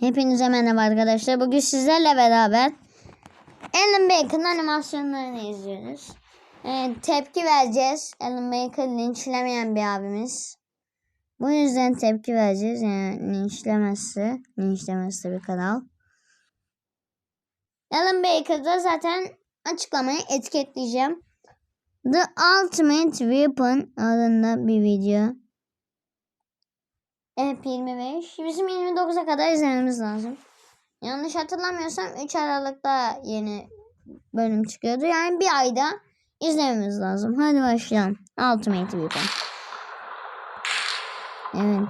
Hepinize merhaba arkadaşlar. Bugün sizlerle beraber Alan Bacon'ın animasyonlarını izliyoruz. Ee, tepki vereceğiz. Alan Bacon linçlemeyen bir abimiz. Bu yüzden tepki vereceğiz. Yani linçlemezse, linçlemezse bir kanal. Alan Bacon'da zaten açıklamayı etiketleyeceğim. The Ultimate Weapon adında bir video. Hep 25. Bizim 29'a kadar izlememiz lazım. Yanlış hatırlamıyorsam 3 Aralık'ta yeni bölüm çıkıyordu. Yani bir ayda izlememiz lazım. Hadi başlayalım. Ultimate Weapon. Evet.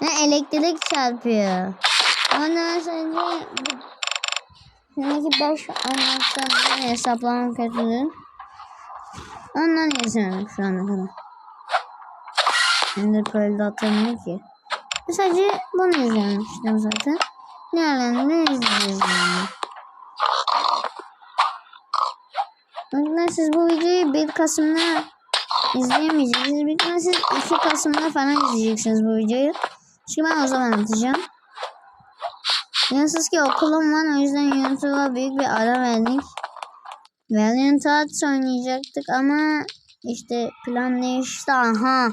Ne elektrik çarpıyor. Ondan sonra Şimdiki 5 anahtarını hesaplamam kötüdür. Ondan izlemedim şu ana kadar. Ender Pearl'de atamıyor ki. Sadece bunu izlemiştim zaten. Diğerlerini de izleyeceğiz yani. Siz bu videoyu 1 Kasım'da izleyemeyeceksiniz. İhtimalle siz 2 Kasım'da falan izleyeceksiniz bu videoyu. Çünkü ben o zaman atacağım. Biliyorsunuz ki okulum var o yüzden YouTube'a büyük bir ara verdik. Valiant Hearts oynayacaktık ama işte plan değişti. Aha.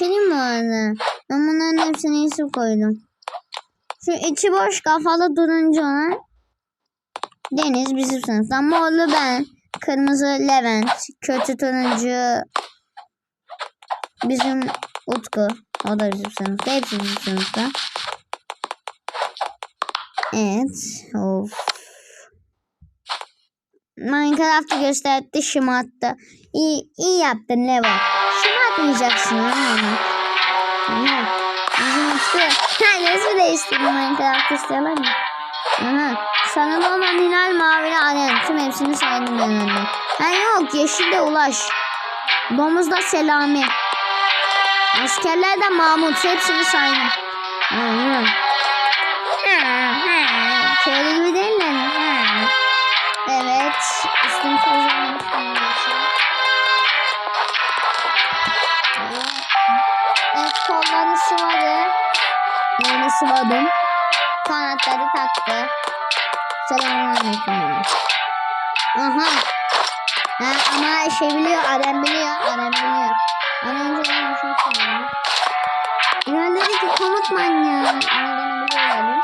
Bu arada? Ben bunların hepsine isim koydum. Şu içi boş kafalı duruncu olan Deniz bizim sınıftan. Morlu ben. Kırmızı Levent. Kötü turuncu bizim Utku. O da bizim sınıfta. Hepsi bizim sınıfta. Evet. Of. Minecraft'ı gösterdi şımarttı. İyi, iyi yaptın Levo. Şımartmayacaksın ama. Aha. Bizim Utku. Ha resmi değiştirdi Minecraft istiyorlar mı? Aha. Sanal olan Hilal Mavi Alem. Tüm hepsini saydım ben önde. Ha yok yeşilde Ulaş. Domuzda Selami. Askerlerde Mahmut. Hepsini saydım. Aha. Şöyle gibi değil mi? Sıvadım. Kanatları taktı. Selamünaleyküm. Aha. Ha, ama şey biliyor, Adem biliyor, Adem biliyor. Adem önce ben bir şey söyleyeyim. Dedi ki komutman ya. Adem'i biliyor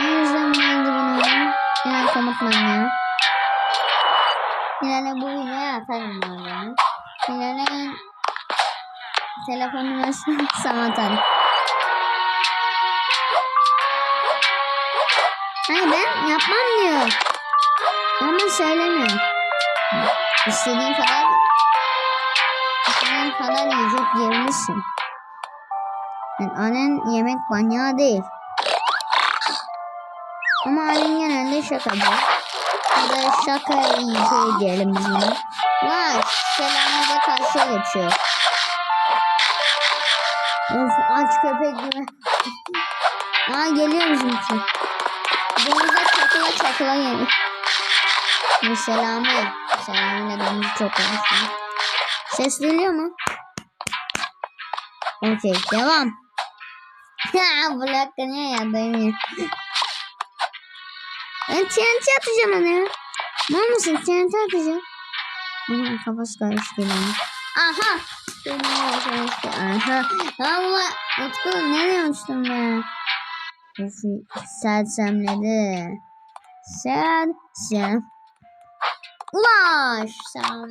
o yüzden ben de bunu Hilal komutman ya. Hilal'e bu videoyu atarım bu arada. Hilal'e telefon numarasını sana atarım. Hayır ben yapmam diyor. Ama söylemiyor. İstediğin kadar istediğin kadar yiyecek yiyebilirsin. Yani annen yemek manyağı değil. Ama annen genelde şakacı. Ya da şaka yiyeceği diyelim biz bunu. Var. Selam'a karşıya geçiyor. Of aç köpek gibi. Aa geliyor bizimki. Denize çakıla çakıla geliyor. Bir Selami. Selami'yle denizi çok konuşuyor. Ses geliyor mu? Okey devam. Ha bu yandayım ya? Ben TNT atacağım ona ya. Ne olmasın TNT atacağım. Aha kafası karıştı lan. Aha. Aha. Allah. Utku nereye uçtun be? Of sersemledi. Sersem. Ulaş. Selam.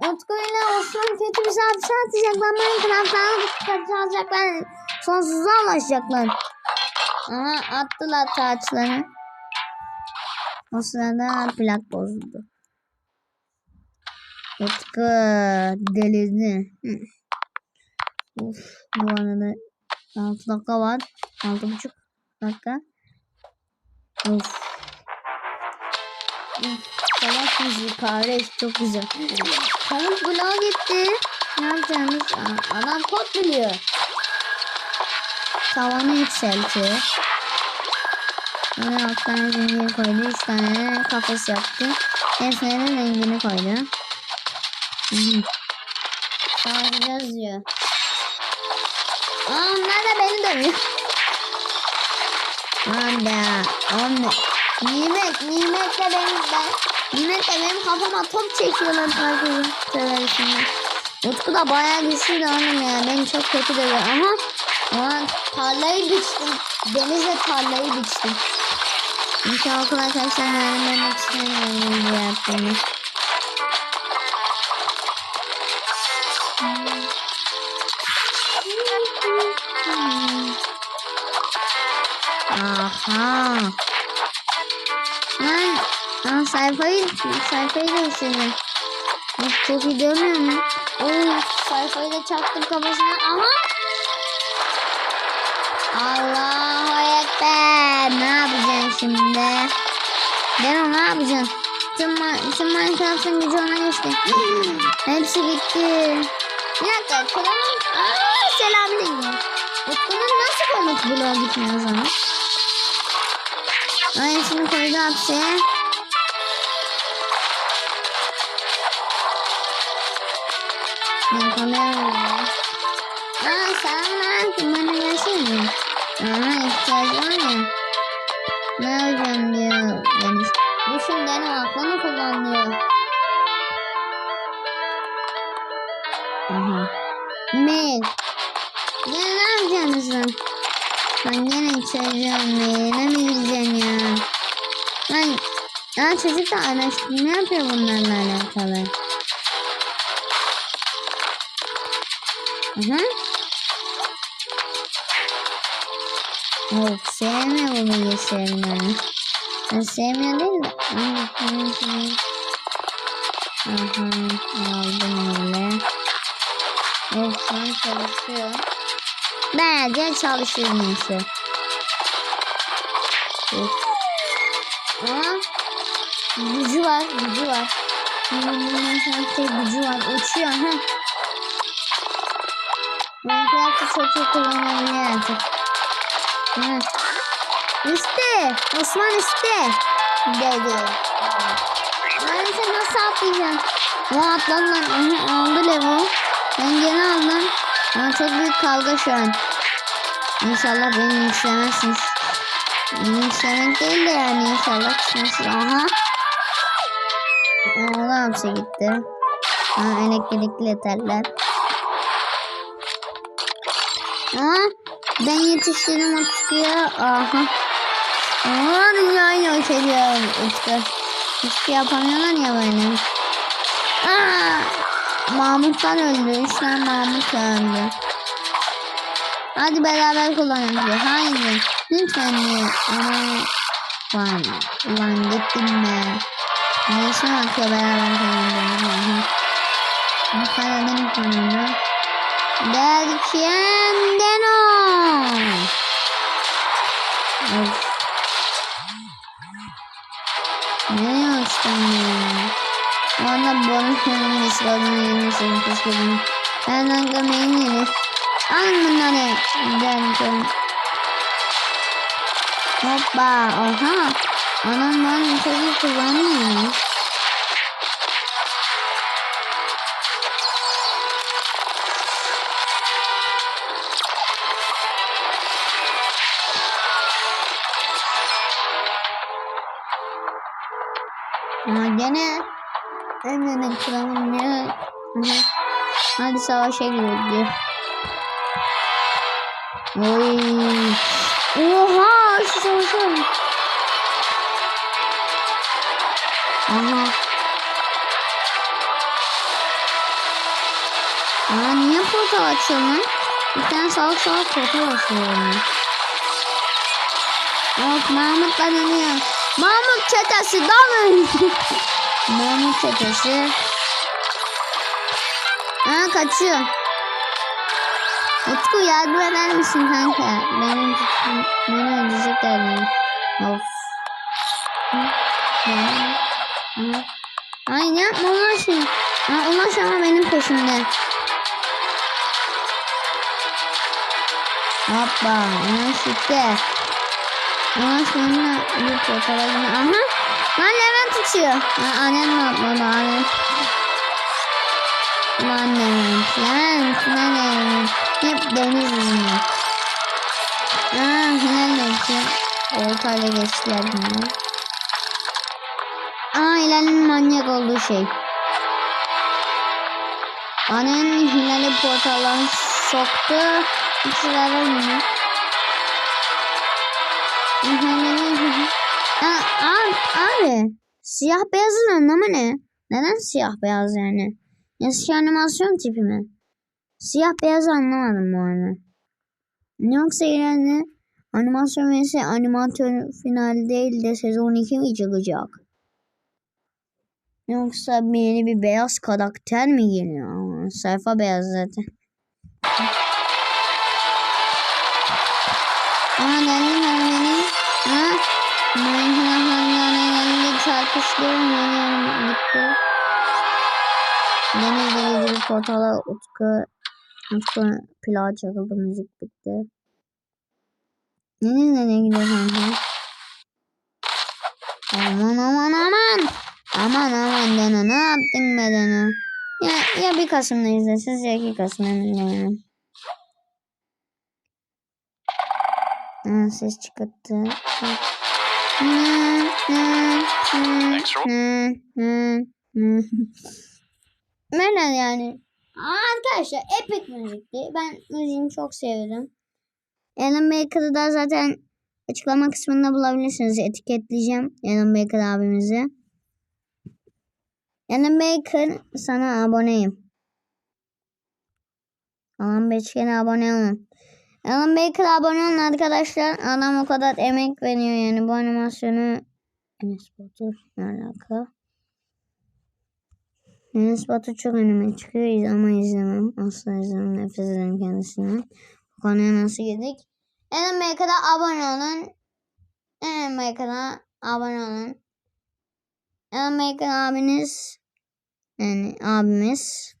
Utku ile Osman kötü bir saat atacaklar. Minecraft'tan dikkatli alacaklar. Sonsuza ulaşacaklar. Aha attılar taçları. O sırada plak bozuldu. Utku delirdi. Of, bu arada 6 dakika var. 6,5 dakika. Of. Salak müziği Paris çok güzel. Tavuk bloğa gitti. Ne yapacağımız? Aa, Adam kod biliyor. Tavanı yükseltiyor. Böyle alt tane zincir koydu. Üç tane kafes yaptı. De rengini koydu. Savaşacağız diyor. Beni dövüyor. Anda. Anne. Nimet. Nimet de benim ben. Nimet de benim kafama top çekiyorlar arkadaşlar. Utku da bayağı güçlü de oğlum ya. Beni çok kötü dövüyor ama Aman tarlayı biçtim. Denizle tarlayı biçtim. İnşallah okul arkadaşlar öğrenmek istemiyorum bu yaptığımı. Aha. Lan, lan sayfayı, sayfayı değiştirdim. Çok iyi dönmüyor mu? Oo, sayfayı da çaktım kafasına. Aha. Allahu Ekber. Ne yapacaksın şimdi? Ben ne yapacaksın? Tüm, tüm Minecraft'ın gücü ona geçti. Hepsi gitti. Bir dakika. Kulağım. Aaa selamünaleyküm. Utku'nun nasıl komut bloğu gitmiyor o zaman? Ay şimdi koydu hapse. Ben kameramı Aa selamünaleyküm. Bana gelsene. Aha ihtiyacı var ya. Ne yapacağım diyor. Yani düşün benim aklını kullanıyor. Aha. Mail. Gene ne yapacaksınız lan? Ben gene çocuğum maile mi gireceksin ya? Lan ya çocuk da araştırma yapıyor bunlarla alakalı. Aha. Yok sevmiyor bu bilgisayarını. Ben sevmiyor değil de. Aha, aldım öyle. Evet şu an çalışıyor. Bence çalışıyor neyse. Evet. Gücü var, gücü var. Sanki gücü var, uçuyor ha. Minecraft'ı çok iyi kullanabiliyor artık. Evet. İşte, Osman işte. Dedi. Ben sen nasıl atlayacaksın? O atlan lan. Aha, aldı Levo. Ben gene aldım. Ama çok büyük kavga şu an. İnşallah beni yüklemezsiniz. Yüklemek değil de yani inşallah. Aha. Da hapse gitti. Ha, elektrikli teller. Aha. Ben yetiştirdim o çıkıyor. Aha. Aha dünyayı yok ediyorum. Utku. Hiçbir şey yapamıyorlar ya böyle. Aa! Mahmut'tan öldü. Üç tane Mahmut öldü. Hadi beraber kullanalım. Hayır. Lütfen diyor. Ama Lan, ulan gittim ben. Neyse bakıyor beraber. Bu kadar benim kullanacağım. Derken Deno. Of. Ne yaştım ya? O anda bonus yönümüz kalın yönümüzün kısmını. Benden gömeğin yeni. Alın bunları. Hoppa. Oha. Anam ben çok kullanmıyor. Ama gene Emre'nin. Hı hı. Hadi savaşa girelim. Oy. Oha şu savaşa. Aha. Aa niye portal açıyor lan? Bir tane salak salak portal açıyor yani. Of Mahmut. Mahmut çetesi dalın. Mahmut çetesi. Aa kaçıyor. Utku yardım eder misin kanka? Benim. Beni öldürecekler. Of. Ay ne yapma Ulaş mı? Aa, Ulaş ama benim peşimde. Hoppa. Ulaş gitti. Ulaş benimle bir fotoğrafını. Aha. Lan Levent tutuyor. Ha, annem ne yapmadı annem. Lan Levent. Levent. Lan Levent. Hep deniz yüzünden. Hilal geçti. Ortayla geçtiler bunlar. Aa Hilal'in manyak olduğu şey. Annem Hilal'i portaldan soktu. Zarar mı? Aa, abi, abi. Siyah beyazın anlamı ne? Neden siyah beyaz yani? Eski animasyon tipi mi? Siyah beyaz anlamadım bu arada. Yoksa ileride animasyon vs animatör final değil de sezon 2 mi çıkacak? Yoksa yeni bir beyaz karakter mi geliyor? Sayfa beyaz zaten. Aa Daniel Harmony. Ha? Minecraft'ın çarpıştırıyor. Yanına gitti. Denizde gizli portala Utku Utku plağa çakıldı müzik bitti. Deniz nereye gidiyor kanka? Aman aman aman. Aman aman Dena ne yaptın be Dena? Ya, ya 1 Kasım'da izlesiz ya 2 Kasım emin değilim. Ha, ses çıkarttı. Böyle yani. Arkadaşlar epic müzikti. Ben müziğini çok sevdim. Alan Baker'ı da zaten açıklama kısmında bulabilirsiniz. Etiketleyeceğim Alan Baker abimizi. Alan Baker sana aboneyim. Alan Baker'e abone olun. Alan Baker abone olun arkadaşlar. Adam o kadar emek veriyor yani bu animasyonu. Enes Batur ne alaka? Enes çok önüme çıkıyor ama izlemem. Asla izlemem. Nefret ederim kendisinden. Bu konuya nasıl girdik? Alan Baker'a abone olun. Alan Baker'a abone olun. Alan Baker abiniz yani abimiz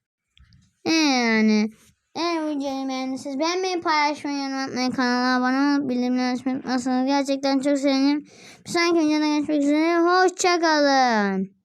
yani eğer videoyu beğendiyseniz beğenmeyi, paylaşmayı, yorum atmayı, kanala abone olup bildirimleri açmayı unutmazsanız gerçekten çok sevinirim. Bir sonraki videoda görüşmek üzere. Hoşçakalın.